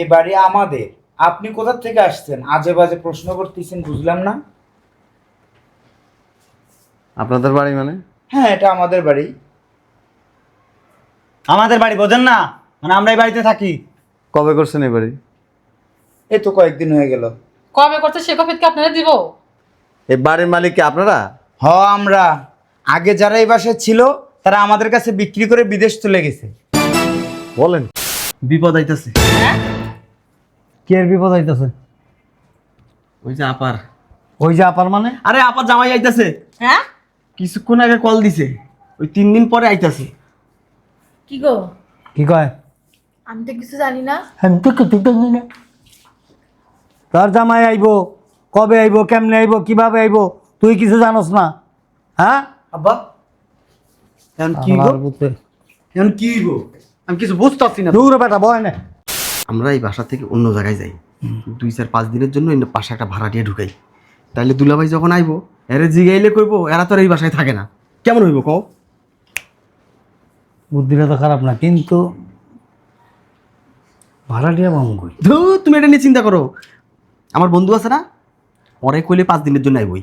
এ বাড়ি আমাদের। আপনি কোথা থেকে আসছেন? আজে বাজে প্রশ্ন করতেছেন বুঝলাম না। আপনাদের বাড়ি মানে? হ্যাঁ এটা আমাদের বাড়ি। আমাদের বাড়ি বোঝেন না? মানে আমরা এই বাড়িতে থাকি। কবে করছেন এই বাড়ি? এই তো কয়েকদিন হয়ে গেল। কবে করছে সে কফিত কি আপনারা দিব? এই বাড়ির মালিক কি আপনারা? হ আমরা। আগে যারা এই বাসায় ছিল তারা আমাদের কাছে বিক্রি করে বিদেশ চলে গেছে। বলেন। বিপদ আইতাছে। কে এর বিপদ হইতেছে? ওই যে আপার। ওই যে আপার মানে? আরে আপার জামাই আইতাছে। হ্যাঁ? কিছুক্ষণ আগে কল দিছে। ওই তিন দিন পরে আইতাছে। কি গো? কি কয়? আমি তো কিছু জানি না। আমি তো কিছু জানি না। তোর জামাই আইবো কবে আইবো কেমনে আইবো কীভাবে আইবো তুই কিছু জানোস না। হ্যাঁ? আব্বা এখন কি গো। এখন কি গো? আমি কিছু বুঝতেছি না। দূর বেটা বয় না। আমরা এই বাসা থেকে অন্য জায়গায় যাই। দুই চার পাঁচ দিনের জন্য এই পাশে একটা ভাড়া দিয়ে ঢুকাই। তাইলে দুলাভাই যখন আইবো এরে জিগাইলে কইবো এরা তো আর এই বাসায় থাকে না। কেমন হইব কও? বুদ্ধিটা তো খারাপ না কিন্তু ভাড়াটিয়া বামু ধু তুমি এটা নিয়ে চিন্তা করো। আমার বন্ধু আছে না? পরে কইলে পাঁচ দিনের জন্য আইবই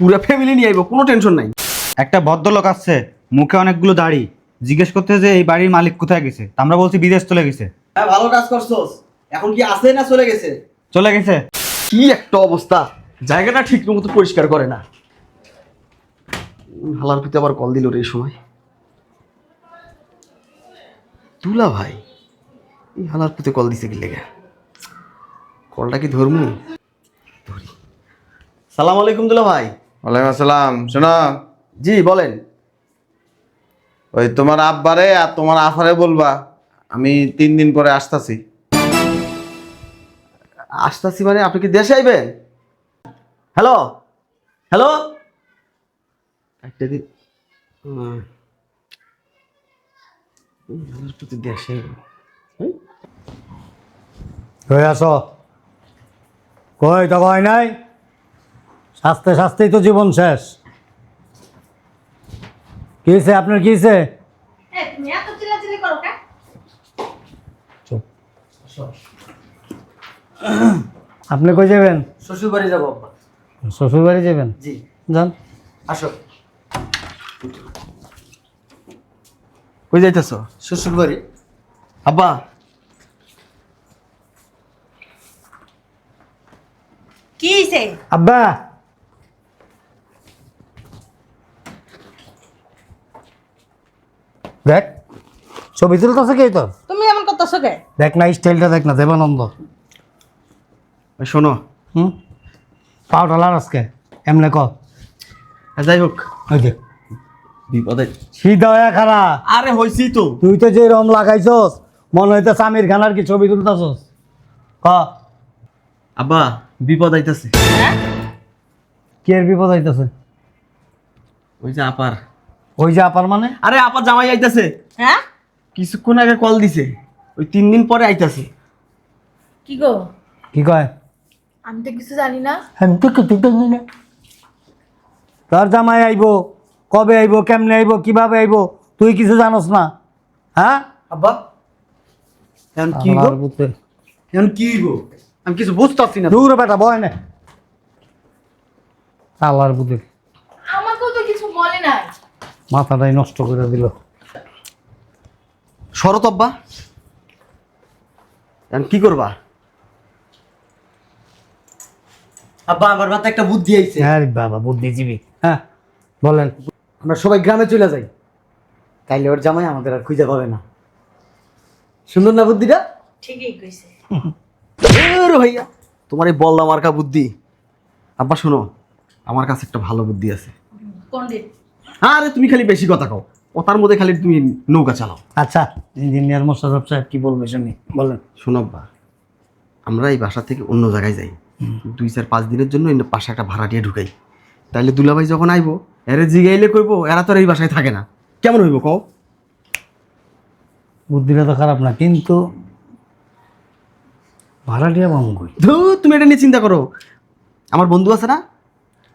পুরো ফ্যামিলি নিয়ে আইবো কোনো টেনশন নাই। একটা ভদ্রলোক আসছে মুখে অনেকগুলো দাড়ি। জিজ্ঞেস করতে যে এই বাড়ির মালিক কোথায় গেছে? আমরা বলছি বিদেশ চলে গেছে। হ্যাঁ ভালো কাজ করছোস। এখন কি আছে না চলে গেছে? চলে গেছে। কি একটা অবস্থা। জায়গাটা ঠিক মতো পরিষ্কার করে না। হালার পিতে আবার কল দিল রে এই সময়। তুলা ভাই এই হালার পিতে কল দিছে কি লেগে? কলটা কি ধরমু? ধরি। সালাম আলাইকুম দুলা ভাই। ওয়ালাইকুম আসসালাম শোনো। জি বলেন। ওই তোমার আব্বারে আর তোমার আফারে বলবা। আমি তিন দিন পরে আসতাছি। আসতাছি মানে আপনি কি দেশে আইবেন? হ্যালো? হ্যালো? একটা দিন পিতে দেশে নাই? শাস্তে শাস্তেই তো জীবন শেষ। কি আপনার কি হয়েছে তুমি এত চিল্লাচিল্লি করো কে চুপ আপনি কই যাবেন? শ্বশুর বাড়ি যাব আব্বা। শ্বশুর বাড়ি যাবেন? জি। যান। আসো। কই যাইতেছ? শ্বশুর বাড়ি আব্বা। কি হইছে? আব্বা। দেখ ছবি তুলতেছে কে তোর? করতেছো কে? দেখ না স্টাইলটা দেখ না দেবানন্দ শোনো। হুম? পাউডার আজকে এমনে ক যাই হোক। ওই দেখ বিপদে। হয়ে খারা আরে হয়েছি তো। তুই তো যে রম লাগাইছস মনে হইতে খানার কি ছবি তুলতেছস। ক। আব্বা বিপদ আইতাছে। কি এর বিপদ হইতেছে ওই যে আপার। ওই যে আপার মানে? আরে আপার জামাই আইতাছে। হ্যাঁ? কিছুক্ষণ আগে কল দিছে। ওই তিন দিন পরে আইতাছে। কি গো? কি কয়? আমি তো কিছু জানি না। আমি তো কিছু জানি না। তোর জামাই আইবো কবে আইবো কেমনে আইবো কীভাবে আইবো তুই কিছু জানোস না। হ্যাঁ? আব্বা এখন কি গো? এখন কি গো আমি কিছু বুঝতেছি না। দূর বেটা বয় না। আল্লাহর বুদ্ধি আমাকেও তো কিছু বলে নাই। মাথাটাই নষ্ট করে দিল। শরৎ আব্বা এখন কি করবা? আব্বা আমার মাথায় একটা বুদ্ধি আইছে। হ্যাঁ রে বাবা বুদ্ধিজীবী হ্যাঁ। বলেন। আমরা সবাই গ্রামে চলে যাই। তাইলে ওর জামাই আমাদের আর খুঁজে পাবে না। সুন্দর না বুদ্ধিটা? ঠিকই কইছে। এর ভাইয়া। তোমার এই বলদা মার্কা বুদ্ধি। আব্বা শোনো আমার কাছে একটা ভালো বুদ্ধি আছে। পণ্ডিত আরে তুমি খালি বেশি কথা কও। কথার মধ্যে খালি তুমি নৌকা চালাও। আচ্ছা ইঞ্জিনিয়ার মোশারফ সাহেব কি বলবে শুনি বলেন। শোনো আব্বা আমরা এই বাসা থেকে অন্য জায়গায় যাই। দুই চার পাঁচ দিনের জন্য পাশে একটা ভাড়া দিয়ে ঢুকাই। তাইলে দুলাভাই যখন আইবো এরে জিগাইলে কইবো এরা তো আর এই বাসায় থাকে না। কেমন হইব কও? বুদ্ধিটা তো খারাপ না কিন্তু ভাড়াটিয়া বামু কই? ধু তুমি এটা নিয়ে চিন্তা করো। আমার বন্ধু আছে না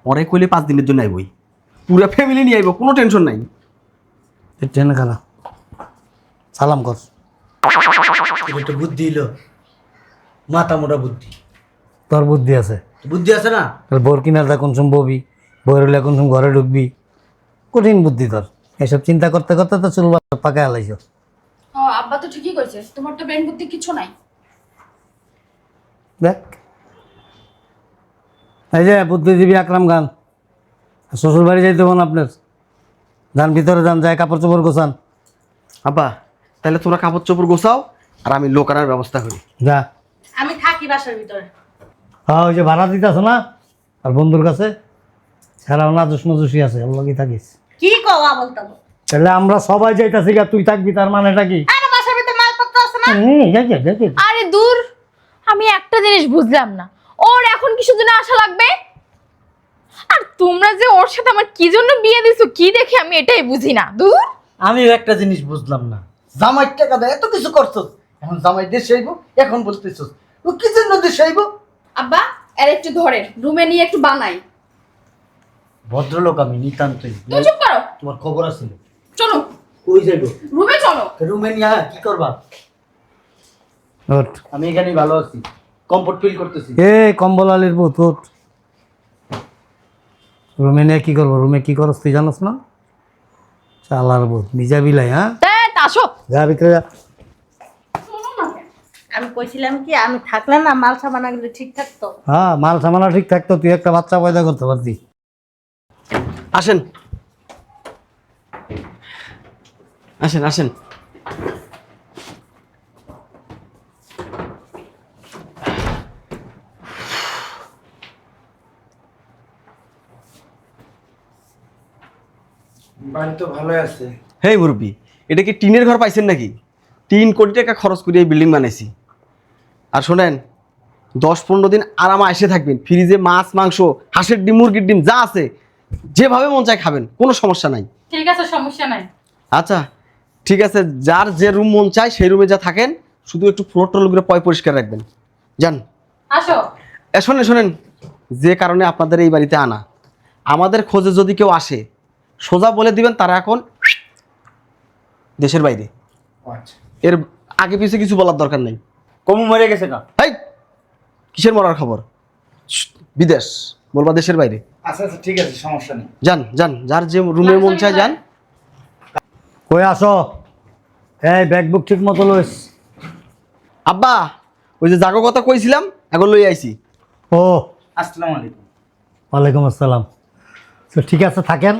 পরে কইলে পাঁচ দিনের জন্য আইবই। পুরো ফ্যামিলি নিয়ে আইবো কোনো টেনশন নাই। ট্রেনে খানা সালাম কর। একটা বুদ্ধি হলো মাথা মোটা বুদ্ধি। তোর বুদ্ধি আছে। বুদ্ধি আছে না? তাহলে বোর কিনার কোন সময় ববি বইয়ের হলে কোন সময় ঘরে ঢুকবি। কঠিন বুদ্ধি তোর। এসব চিন্তা করতে করতে তো চুল পাকা হালাইছ ও আব্বা তো ঠিকই কইছে তোমার তো ব্রেন বুদ্ধি কিছু নাই। দেখ। এই যে বুদ্ধিজীবী আকরাম খান শ্বশুর বাড়ি যাইতে বোন আপনার। যান ভিতরে যান যায় কাপড় চোপড় গোছান। আব্বা তাহলে তোমরা কাপড় চোপড় গোছাও আর আমি লোক আনার ব্যবস্থা করি। যা। আমি থাকি বাসার ভিতরে। হ্যাঁ ওই যে ভাড়া দিতেছ না? আর বন্ধুর কাছে? সারা না দুষ নজুসি আছে আল্লাহ কি থাকিস কি তাহলে আমরা সবাই যাইতাছি গা তুই থাকবি তার মানেটা কি? আরে বাসার ভিতরে মালপত্র আছে না? হুম, যাই, যাই, যাই, যাই। আরে দূর আমি একটা জিনিস বুঝলাম না। ওর এখন কিসের জন্য আশা লাগবে? আর তোমরা যে ওর সাথে আমার কি জন্য বিয়ে দিছো কি দেখে আমি এটাই বুঝি না। দূর। আমিও একটা জিনিস বুঝলাম না। জামাই টাকা দেয় এত কিছু করছস এখন জামাই দেশে আইব এখন বলতেছস ও কি জন্য দেশে আইব? আব্বা এর একটু ধরে রুমে নিয়ে একটু বানাই। ভদ্রলোক আমি নিতান্তই তুমি চুপ করো। তোমার খবর আছে? চলো। কই যাইব? রুমে চলো। রুমে নিয়ে কি করবা? ওঠ। আমি এখানেই ভালো আছি। কমফোর্ট ফিল করতেছি। এ কম্বল আলির বুথ ওঠ রুমে নিয়ে কি করব? রুমে কি করস তুই জানোস না? চালার বুথ নিজা বিলাই হ্যাঁ? আসো। যা ভিতরে যা। আমি কইছিলাম কি আমি থাকলে না মাল সাবানা গেলে ঠিক থাকতো। হ্যাঁ মাল সামানা ঠিক থাকতো তুই একটা বাচ্চা পয়দা করতে পারতি। আসেন। আসেন আসেন। বাড়ি তো ভালোই আছে। হেই মুরব্বী এটা কি টিনের ঘর পাইছেন নাকি? তিন কোটি টাকা খরচ করে এই বিল্ডিং বানাইছি। আর শোনেন দশ পনেরো দিন আরামে এসে থাকবেন ফ্রিজে মাছ মাংস হাঁসের ডিম মুরগির ডিম যা আছে যেভাবে মন চায় খাবেন কোনো সমস্যা নাই। ঠিক আছে সমস্যা নাই। আচ্ছা ঠিক আছে যার যে রুম মন চায় সেই রুমে যা থাকেন শুধু একটু ফ্লোর টোলগুলো পয় পরিষ্কার রাখবেন। যান। আসো। শোনেন শোনেন যে কারণে আপনাদের এই বাড়িতে আনা। আমাদের খোঁজে যদি কেউ আসে সোজা বলে দিবেন তারা এখন দেশের বাইরে। আচ্ছা। এর আগে পিছিয়ে কিছু বলার দরকার নেই। কমু মরে গেছে না হেই কিসের মরার খবর? বিদেশ বলবা দেশের বাইরে। আচ্ছা আচ্ছা ঠিক আছে সমস্যা নেই। যান যান যার যে রুমে মন চায় যান। কই আসো এই ব্যাগ বুক ঠিক মতো লইস। আব্বা ওই যে জাগো কথা কইছিলাম এখন লই আইছি। ও। আসসালামু আলাইকুম। ওয়ালাইকুম আসসালাম। তো ঠিক আছে থাকেন।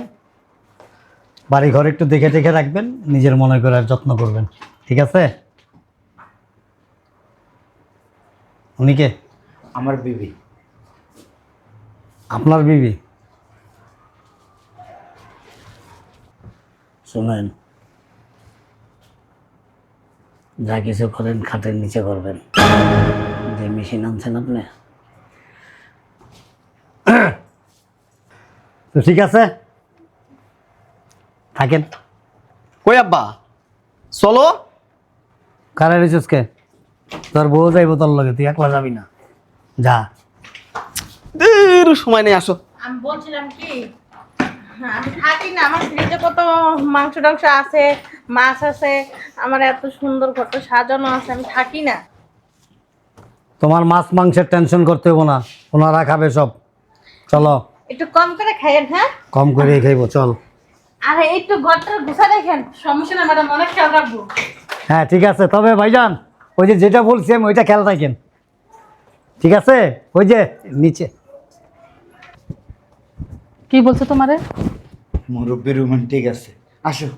বাড়ি ঘর একটু দেখে দেখে রাখবেন নিজের মনে করে আর যত্ন করবেন। ঠিক আছে? উনি কে আমার বিবি। আপনার বিবি? শোনেন যা কিছু করেন খাটের নিচে করবেন। যে মেশিন আনছেন আপনি। তো ঠিক আছে? থাকেন কই আব্বা? চলো। কারে তোর বউ যাইব তোর লগে তুই একলা যাবি না। যা। দূর সময় নেই আসো। আমি বলছিলাম কি আমি থাকি না আমার ফ্রিজে কত মাংস টাংস আছে মাছ আছে আমার এত সুন্দর কত সাজানো আছে আমি থাকি না। তোমার মাছ মাংসের টেনশন করতে হব না ওনারা খাবে সব। চলো। একটু কম করে খাইয়েন হ্যাঁ? কম করে খাইবো চল। আর একটু ঘরটা গুছা দেখেন। সমস্যা নাই ম্যাডাম অনেক খেয়াল রাখব। হ্যাঁ ঠিক আছে। তবে ভাইজান ওই যে যেটা বলছি আমি ওইটা খেয়াল রাখেন। ঠিক আছে? ওই যে নিচে। কি বলছো তোমারে? মুরব্বী রোমান্টিক আছে। আসো।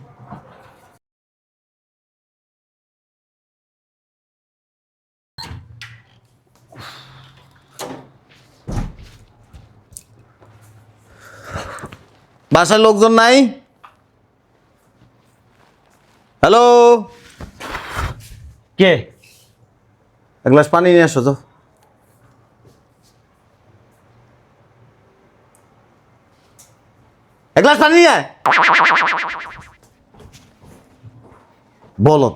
বাসায় লোকজন নাই? হ্যালো কে? এক গ্লাস পানি নিয়ে আসো তো। এক গ্লাস পানি নিয়ে। বলো।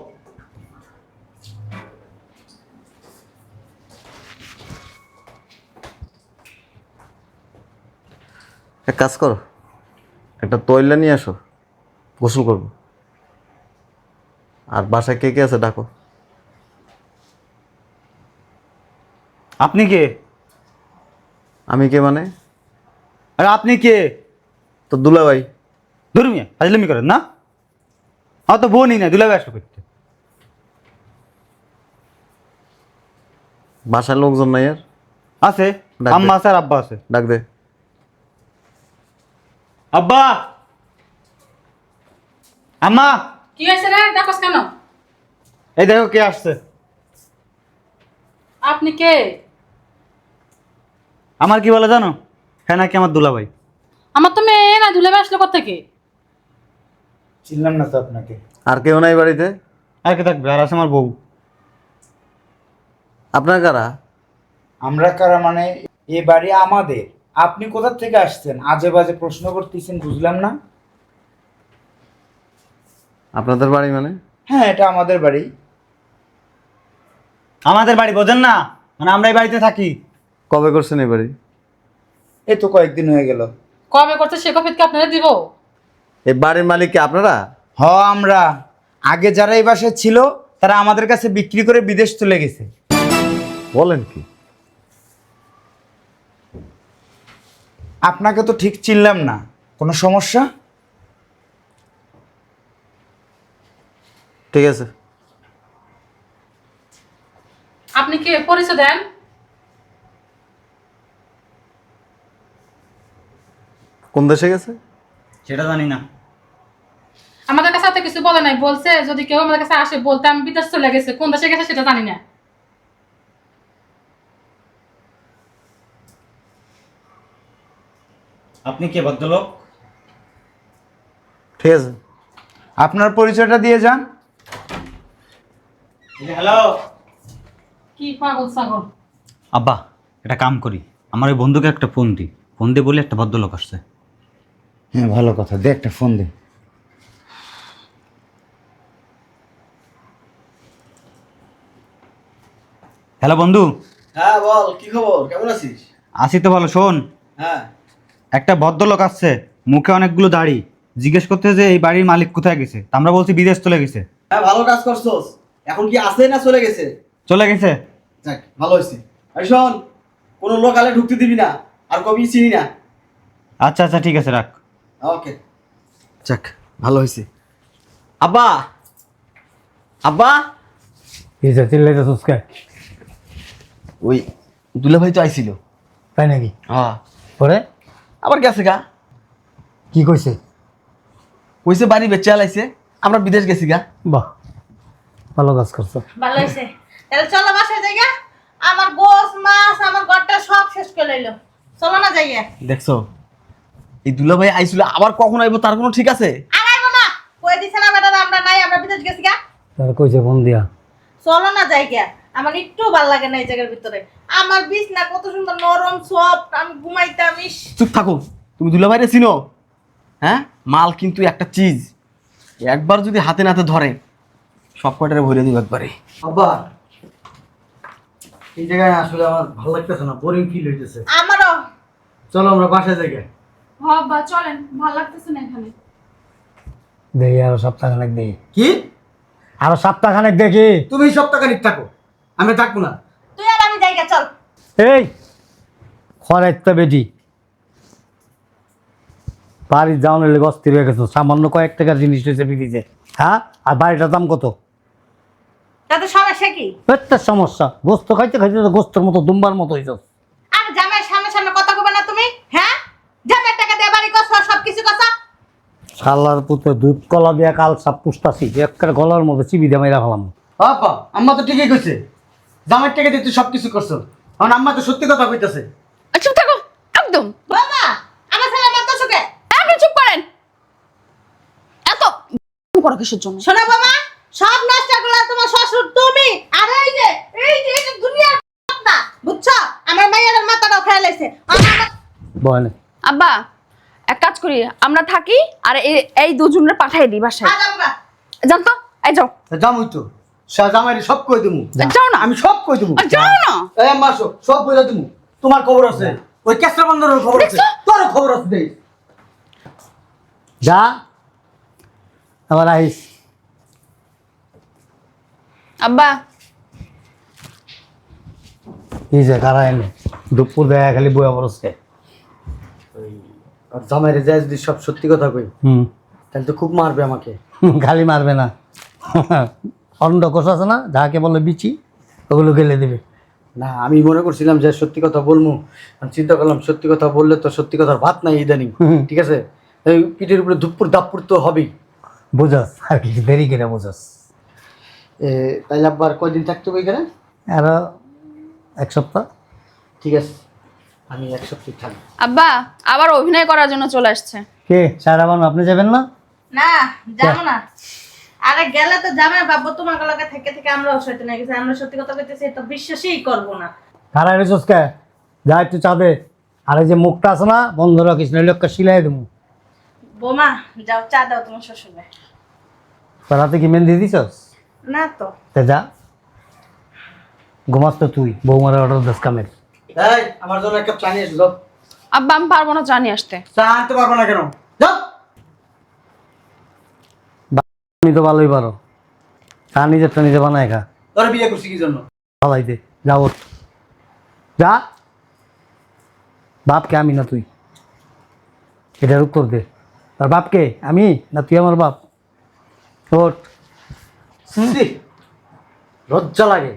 এক কাজ করো একটা তৈলা নিয়ে আসো গোসল করব। আর বাসায় কে কে আছে ডাকো। আপনি কে? আমি কে মানে? আরে আপনি কে? তো দুলা ভাই ধরুন মিয়া করেন না? আমার তো বোনই না দুলাভাই আসো করতে বাসার লোকজন নাই আর? আছে ডাক দে। আম্মা আছে আর আব্বা আছে। ডাক দে। আব্বা! আম্মা! কি হয়েছে রে? কেন? এই দেখো কে আসছে। আপনি কে? আমার কি বলে জানো? হ্যাঁ নাকি আমার দুলাভাই। আমার তো মেয়ে না দুলে আসলো কোথেকে চিনলাম না তো আপনাকে। আর কেউ নাই বাড়িতে? আর কে থাকবে? আর আছে আমার বউ। আপনার কারা? আমরা কারা মানে এ বাড়ি আমাদের। আপনি কোথা থেকে আসছেন? আজে বাজে প্রশ্ন করতেছেন বুঝলাম না। আপনাদের বাড়ি মানে? হ্যাঁ এটা আমাদের বাড়ি। আমাদের বাড়ি বোঝেন না? মানে আমরা এই বাড়িতে থাকি। কবে করছেন এই বাড়ি? এই তো কয়েকদিন হয়ে গেল। কবে করছে সে কফিতকে আপনারা দিব? এই বাড়ির মালিক কি আপনারা? হ আমরা। আগে যারা এই বাসায় ছিল তারা আমাদের কাছে বিক্রি করে বিদেশ চলে গেছে। বলেন কি? আপনাকে তো ঠিক চিনলাম না। কোনো সমস্যা? ঠিক আছে। আপনি কে পরিচয় দেন? কোন দেশে গেছে? সেটা জানি না। আমাদের কাছে এত কিছু বলে নাই বলছে যদি কেউ আমাদের কাছে আসে বলতে আমি বিদেশ চলে গেছে কোন দেশে গেছে সেটা জানি না। আপনি কে ভদ্রলোক? ঠিক আছে। আপনার পরিচয়টা দিয়ে যান। হ্যালো? কি পাগল ছাগল? আব্বা এটা কাম করি। আমার ওই বন্ধুকে একটা ফোন দিই ফোন দিয়ে বলি একটা ভদ্রলোক আসছে। হ্যাঁ ভালো কথা। দে একটা ফোন দে। হ্যালো বন্ধু। হ্যাঁ বল কি খবর? কেমন আছিস? আসি তো ভালো শোন। হ্যাঁ। একটা ভদ্রলোক আসছে মুখে অনেকগুলো দাড়ি। জিজ্ঞেস করতে যে এই বাড়ির মালিক কোথায় গেছে? তা আমরা বলছি বিদেশ চলে গেছে। হ্যাঁ ভালো কাজ করছস। এখন কি আছে না চলে গেছে? চলে গেছে। যাক ভালো হয়েছে। আর শোন কোনো লোকালে ঢুকতে দিবি না আর কবি চিনি না। আচ্ছা আচ্ছা ঠিক আছে রাখ। ওকে। যাক ভালো হয়েছে। আব্বা! আব্বা! এই যে চিল্লাইতে সুস্কে ওই দুলা ভাই তো আইছিল। তাই নাকি? হ্যাঁ। পরে? আবার গেছে গা। কি কইছে? কইছে বাড়ি বেচে আলাইছে আমরা বিদেশ গেছি গা। বাহ। ভালো কাজ করছ। ভালো হয়েছে। তাহলে চলো বাসায় জায়গা আমার গোস মাছ আমার ঘরটা সব শেষ করে লইলো। চলো না যাইয়া দেখছ? এই দুলা ভাই আইছিল আবার কখন আইবো তার কোনো ঠিক আছে? আর আইবো না। কয়ে দিছে না বেটা আমরা নাই আমরা বিদেশ গেছি গা। তার কইছে ফোন দিয়া। চলো না জায়গা আমার একটু ভালো লাগে না এই জায়গার ভিতরে। আমার বিছনা কত সুন্দর নরম সফট আমি ঘুমাইতাম ইস। চুপ থাকো তুমি দুলা ভাইরে চিনো? হ্যাঁ? মাল কিন্তু একটা চিজ। একবার যদি হাতে নাতে ধরে সব কয়টারে ভরে দিব একবারে? আব্বা এই জায়গায় আসলে আমার ভালো লাগতেছে না বোরিং ফিল হইতেছে। আমারও। চলো আমরা বাসায় যাই বাবা চলেন ভালো লাগতেছে না এখানে। দেখি আরও সপ্তাহখানেক দেখি কি? আরও সপ্তাহখানেক দেখি। তুমি সপ্তাহখানিক থাকো আমি থাকব না। তুই আর আমি জায়গা চল। এই খরাইতে বেটি বাড়ির যাওয়ার লেগে অস্থির হয়ে গেছো সামান্য কয়েক টাকার জিনিস রয়েছে বিক্রিতে হ্যাঁ? আর বাড়িটার দাম কত? তাতে সমস্যা কি? একটা সমস্যা। গোস্ত খাইতে খাইতে তো গোস্তর মতো দুম্বার মতো হয়েছ আর জামাই সামনে সামনে কথা কবে না তুমি? হ্যাঁ? জামাই টাকা দিয়ে বাড়ি কস সব কিছু কথা শালার পুত্র দুধ কলা দিয়া কাল সাপ পুষতাছি একটা গলার মধ্যে চিবি দিয়ে মাইরা ফেলাম। বাবা আম্মা তো ঠিকই কইছে। জামাই টাকা দিয়ে তুই সব কিছু করছ। কারণ আম্মা তো সত্যি কথা কইতাছে। চুপ থাকো একদম। বাবা আমার ছেলে মাত্র সুখে আপনি চুপ করেন। এত করো কিসের জন্য শোনো বাবা সব নষ্ট করলা তোমার শ্বশুর তুমি? আর এই যে এই যে এটা দুনিয়ার না বুঝছ? আমার মাইয়ার মাথাটাও খেয়ে লাইছে বয়নে আব্বা এক কাজ করি আমরা থাকি আর এই- এই দুজনের পাঠাই দিই বাসায়। জান তো এই যাও। জামুই তো। জামাইরে সব কই দিমু? যাও না। আমি সব কই দিমু? যাও না। এই আম্মা আসো। সব বলে দিমু? তোমার খবর আছে। ওই কেসরা বন্ধনের খবর আছে। তোর খবর আছে দেই। যা। আবার আইস আব্বা। এই যে কারা এনে? দুপুর দেয়া খালি বয়া বরসকে আর জামাইরে যায় যদি সব সত্যি কথা কই হুম। তাহলে তো খুব মারবে আমাকে। খালি মারবে না। অন্ড কোষ আছে না যাকে বলে বিচি ওগুলো গেলে দেবে। না আমি মনে করছিলাম যে সত্যি কথা বলব আমি চিন্তা করলাম সত্যি কথা বললে তো সত্যি কথার ভাত নাই ইদানিং। ঠিক আছে? এই পিঠের উপরে দুপুর দাপুর তো হবেই। বোঝাস আর কি দেরি করে বুঝাস। তাইলে আবার কয়দিন থাকতে হবে এখানে? আরও এক সপ্তাহ। ঠিক আছে আমি এক সপ্তাহ থাকব। আব্বা আবার অভিনয় করার জন্য চলে আসছে। কে? সারা বানু আপনি যাবেন না? না যাব না। আরে গেলে তো যাবে বাবু তোমার লগে থেকে থেকে আমরা অসহায় নিয়ে গেছি। আমরা সত্যি কথা কইতেছি তো বিশ্বাসই করব না। কারা রেছস কে যা একটু চাঁদে। আর এই যে মুখটা আছে না বন্ধ রাখিস না লোককে সিলাই দেবো। বোমা যাও চা দাও তোমার শ্বশুরে রাতে কি মেহেন্দি দিছস? না তো। তে যা। ঘুমাস তো তুই বৌমারে অর্ডার দাস কামের। এই আমার জন্য এক কাপ চা নিয়ে এসো আব্বা আমি পারব না চা নিয়ে আসতে। চা আনতে পারব না কেন? যাও। তুমি তো ভালোই পারো। তা নিজেরটা নিজে বানায় খা। তোর বিয়ে করছি কি জন্য? ফালাইতে যা বাপকে আমি না তুই। এটার উত্তর দে। আর বাপকে আমি না তুই আমার বাপ? ওঠ। ছি, লজ্জা লাগে।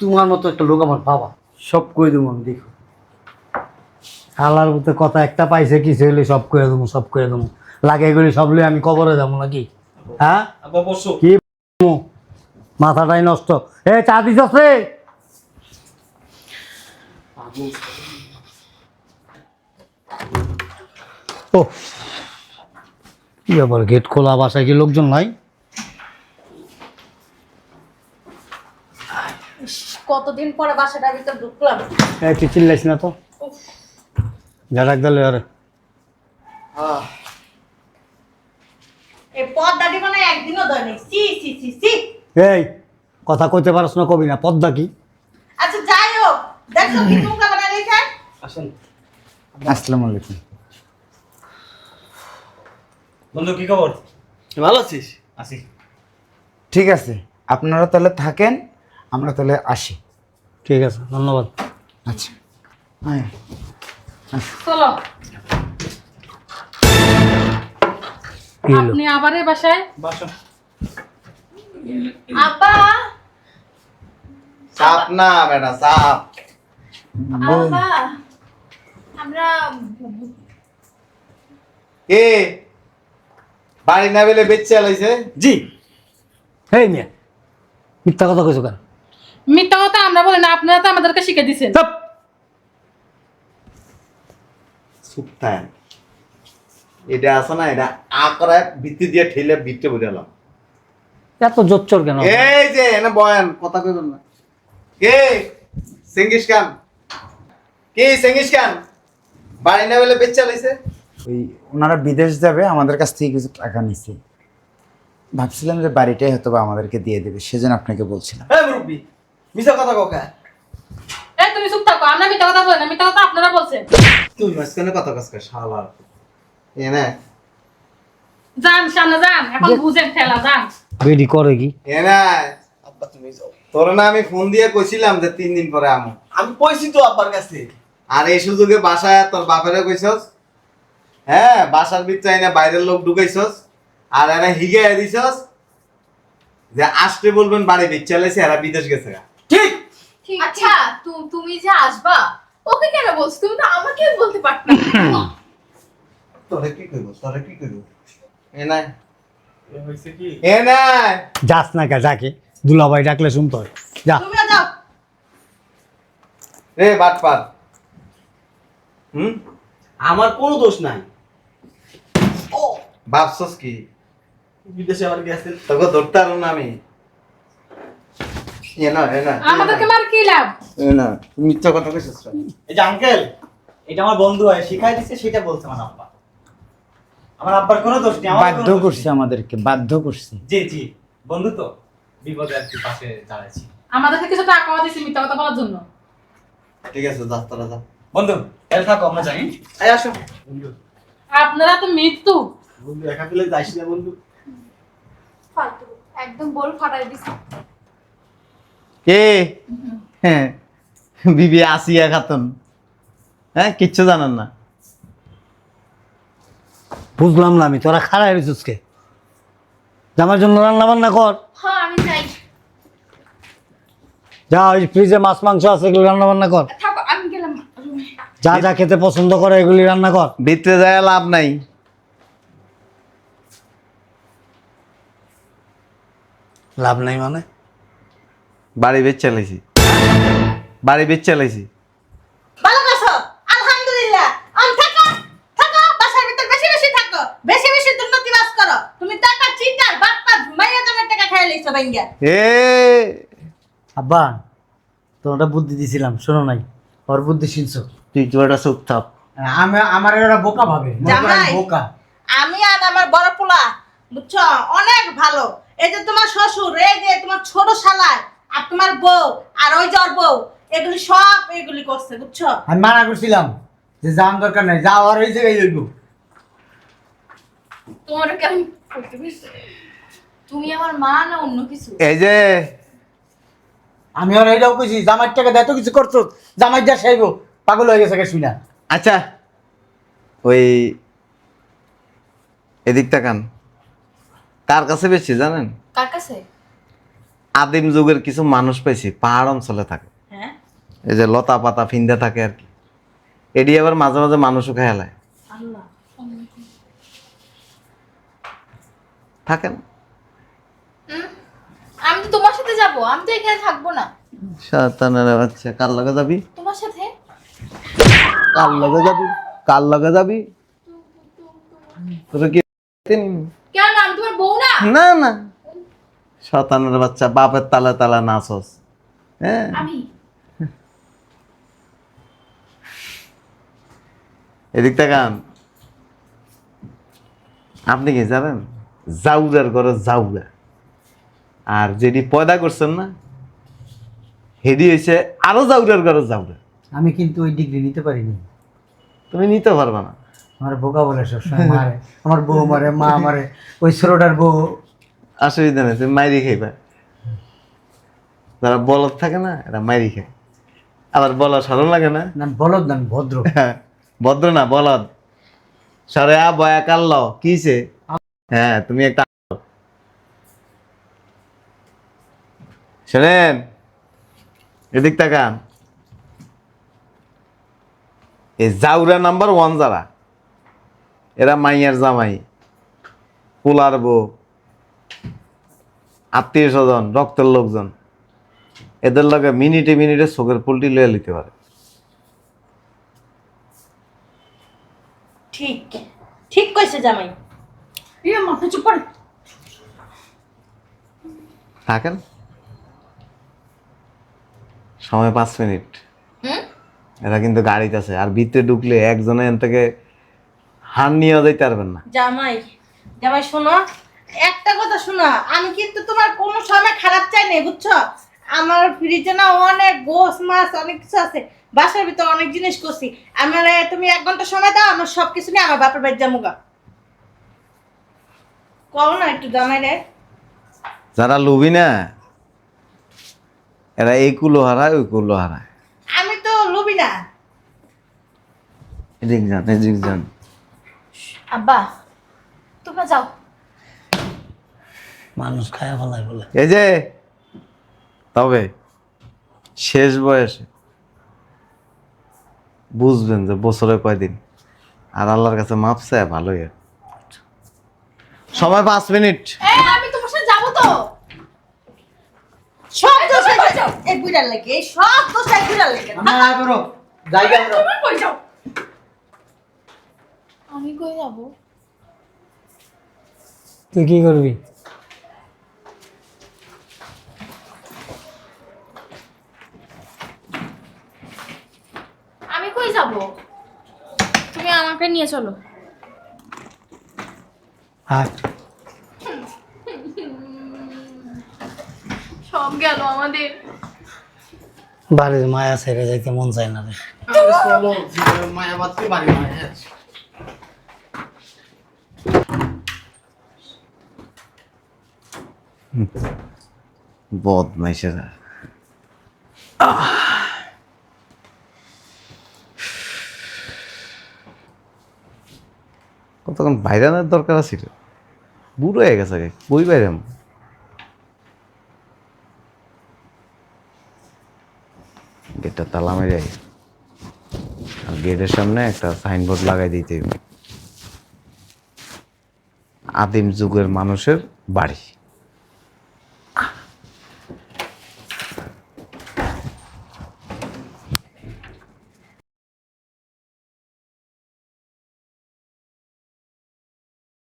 তোমার মতো একটা লোক আমার বাবা। সব কই দেবো আমি দেখো। আল্লাহর মতো কথা একটা পাইছে কি হইলে সব করে দেবো সব করে দেবো। লাগে এগুলি সব লই আমি কবরে যাব নাকি? হ্যাঁ? কি মাথাটাই নষ্ট। এ চা দিস রে? ও কি ব্যাপার গেট খোলা বাসায় কি লোকজন নাই? কতদিন পরে বাসাটার ভিতর ঢুকলাম? এই তুই চিল্লাইস না তো। যা ডাক দিলে আরে। এই পদ্মাটি মানে একদিনও দেয়নি সি সি সি সি এই কথা কইতে পারস না কবি না পদ্মা কি? আচ্ছা যাই হোক দেখো কি তোমরা বানাই রেখে আসেন। আসসালামু আলাইকুম। বন্ধু কি খবর? ভালো আছিস? আসি ঠিক আছে আপনারা তাহলে থাকেন। আমরা তাহলে আসি। ঠিক আছে ধন্যবাদ। আচ্ছা। হ্যাঁ চলো আপনি আবার বাসায়? বাসো। আব্বা চাপ না বেটা আমরা কে বাড়ি না বেলে বেচে আলাইছে? জি। এই মিয়া মিথ্যা কথা কইছো কেন? মিথ্যা কথা আমরা বলি না আপনারা তো আমাদেরকে শিখে চাপ! সুপ্তায়ন এটা আছে না এটা আকরা ভিত্তি দিয়ে ঠেলে বুঝালাম এত জোচ্চর কেন? এই যে এনে বয়ান কথা কইবেন না। কে? সিঙ্গিস খান। কে সিঙ্গিস খান? বাড়ি না বেলে বেচে ওই ওনারা বিদেশ যাবে আমাদের কাছ থেকে কিছু টাকা নিচ্ছে ভাবছিলাম যে বাড়িটাই হয়তো বা আমাদেরকে দিয়ে দেবে সেজন্য আপনাকে বলছিলাম। হ্যাঁ মুরব্বী মিছা কথা কোকা এই তুমি চুপ থাকো আমরা মিথ্যা কথা বলি না মিথ্যা কথা আপনারা বলছেন। তুই মাঝখানে কথা কাজ কর শালা। এনে যান সামনে যান এখন বুঝেন ঠেলা যান। বেডি করে কি? এনে আব্বা তুমি যাও। তোর না আমি ফোন দিয়ে কইছিলাম যে তিন দিন পরে আমো। আমি কইছি তো আব্বার কাছে। আর এই সুযোগে বাসায় তোর বাপেরে কইছস? হ্যাঁ বাসার ভিতরে না বাইরের লোক ঢুকাইছস? আর এরা হিগে দিছস? যে আসতে বলবেন বাড়ি বিচ্ছালেছে এরা বিদেশ গেছে গা। আচ্ছা তুমি যে আসবা ওকে কেন বলছো? তুমি তো আমাকে বলতে পারতে তোরে কি কইব? তোরে কি কইব? এ নাই। এ নাই। যাস না কে যাকে দুলাভাই ডাকলে শুনতে হয়। যা। তুমিও যাও। রে বাটপার হুম? আমার কোনো দোষ নাই। ভাবছস কি? বিদেশে আবার গেছেন তোকে ধরতে পারো না আমি। আমাদেরকে মার কি লাভ? না মিথ্যা কথা কইছস এই যে আঙ্কেল এটা আমার বন্ধু হয় শিখাই দিচ্ছে সেটা বলছে আমার আব্বা। আমার আব্বার কোনো দোষ নেই বাধ্য করছে আমাদেরকে বাধ্য করছে। জি জি। বন্ধু তো বিপদে আর কি পাশে দাঁড়াইছি। আমাদেরকে কিছু টাকা দিছি মিথ্যা কথা বলার জন্য। ঠিক আছে যা তোরা যা। বন্ধু তাহলে থাকো আমরা যাই এই আসো। আপনারা তো মৃত্যু। বন্ধু একা না বন্ধু। ফালতু একদম বল ফাটাই দিছি। কে? হ্যাঁ বিবি আসিয়া খাতুন। হ্যাঁ কিচ্ছু জানেন না। বুঝলাম না আমি তোরা খারাপ হয়েছিস কে? জামার জন্য রান্না বান্না কর। হ্যাঁ যা ওই ফ্রিজে মাছ মাংস আছে এগুলি রান্না বান্না কর থাকো আমি গেলাম। রুমে যা যা খেতে পছন্দ করে এগুলি রান্না কর। ভিতরে যায় লাভ নাই। লাভ নাই মানে? বাড়ি বেচ চালাইছি। বাড়ি বেচ চালাইছি। ভালো আছো আলহামদুলিল্লাহ। আম থাকো থাকো বাসার ভিতর বেশি বেশি থাকো। বেশি বেশি দুর্নীতি বাস করো। তুমি টাকা চিটার বাপ্পা মাইয়া জনের টাকা খাই লইছো ভাঙ্গা এ! আব্বা তোমার বুদ্ধি দিছিলাম শোনো নাই ওর বুদ্ধি শুনছো? তুই তো চুপ থাক আমি আমার ওরা বোকা ভাবে জামাই। বোকা। আমি আর আমার বড় পোলা বুঝছ? অনেক ভালো। এই যে তোমার শ্বশুর এই যে তোমার ছোট শালায় আর তোমার বউ আর ওই ওর বউ এগুলি সব এগুলি করছে বুঝছ? আমি মানা করছিলাম যে যাওয়ার দরকার নাই যাওয়ার ওই জায়গায় যাইব। তোমার কেমন করতে তুমি আমার মা না অন্য কিছু? এই যে আমি আর এইটাও কইছি জামাই টাকা দেয় তো কিছু করছ জামাই যা সাইব পাগল হয়ে গেছে শুনা আচ্ছা ওই এদিক তাকান কার কাছে বেশি জানেন? কার কাছে? আদিম যুগের কিছু মানুষ পেয়েছি পাহাড় অঞ্চলে থাকে। হ্যাঁ? এই যে লতা পাতা ফিন্দা থাকে আর কি। এডি আবার মাঝে মাঝে মানুষও খেয়ালায় থাকেন আমি তো তোমার সাথে যাব আমি তো এখানে থাকব না। শয়তানের বাচ্চা কার লগে যাবি? তোমার সাথে? কার লগে যাবি? কার লগে যাবি? তোর কি কেন আমি তোমার বউ না? না না। শতানের বাচ্চা বাপের তালে তালে নাচস। হ্যাঁ? আমি। এদিক তাকান। আপনি কি জানেন? জাউরার ঘরে জাউরা আর যেটি পয়দা করছেন না হেডি হয়েছে আরও জাউরার ঘরে জাউরা আমি কিন্তু ওই ডিগ্রি নিতে পারিনি। তুমি নিতে পারবে না। আমার বোকা বলে সবসময় মারে। আমার বউ মারে মা মারে ওই ছোটটার বউ অসুবিধা নেই তুমি মাইরি খাইবা। যারা বলদ থাকে না এরা মাইরি খায়। আবার বলা সরম লাগে না? না বলদ না ভদ্র। ভদ্র না বলদ। সরে আ বয়া কাল্ল কিছে হ্যাঁ তুমি একটা শোনেন এদিক তাকান। এই জাউরা নাম্বার ওয়ান যারা এরা মাইয়ার জামাই। পোলার বউ। আত্মীয় স্বজন রক্তের লোকজন এদের লগে মিনিটে মিনিটে চোখের পোলট্রি লয়ে নিতে পারে। ঠিক ঠিক কইছে জামাই। ইয়ে মাথা চুপ করে থাকেন? সময় পাঁচ মিনিট। এরা কিন্তু গাড়িতে আছে আর ভিতরে ঢুকলে একজনে এন থেকে হার নিয়েও যাইতে পারবেন না। জামাই জামাই শোনো একটা কথা শোনো আমি কিন্তু তোমার কোনো সময় খারাপ চাই নাই বুঝছ? আমার ফ্রিজে না অনেক গোস মাছ অনেক কিছু আছে। বাসার ভিতরে অনেক জিনিস করছি। আমার তুমি এক ঘণ্টা সময় দাও আমার সব কিছু নিয়ে আমার বাপের বাড়ি যামুগা কও না একটু জামাই রে। যারা লুবি না এরা এই কুলো হারায় ওই কুলো হারায়। আমি তো লুবি না। এদিক যান এদিক যান। আব্বা তোমরা যাও। মানুষ খায়া ফেলায় বলে। এই যে তবে শেষ বয়সে বুঝবেন যে বছরে কয়দিন। আর আল্লাহর কাছে মাপছে ভালোই আর। সময় পাঁচ মিনিট। আমি তোমার সাথে যাব তো। সব দোষ এই- এই বুড়ার লাগে সব দোষ এই বুড়ার লাগে। না করো জায়গা করো তুমি কই যাও? আমি কই যাব? তুই কি করবি আমি কই যাব তুমি আমাকে নিয়ে চলো। সব গেল আমাদের। বাড়ির মায়া ছেড়ে যাইতে মন চায় না রে। চলো মায়াবাদ বাড়ি মায়া বদমাইশেরা। তখন বাইরানের দরকার ছিল বুড়ো হয়ে গেছে বই বাইরাম? গেটটা তালা মেরে আর গেটের সামনে একটা সাইনবোর্ড লাগাই দিতে। আদিম যুগের মানুষের বাড়ি।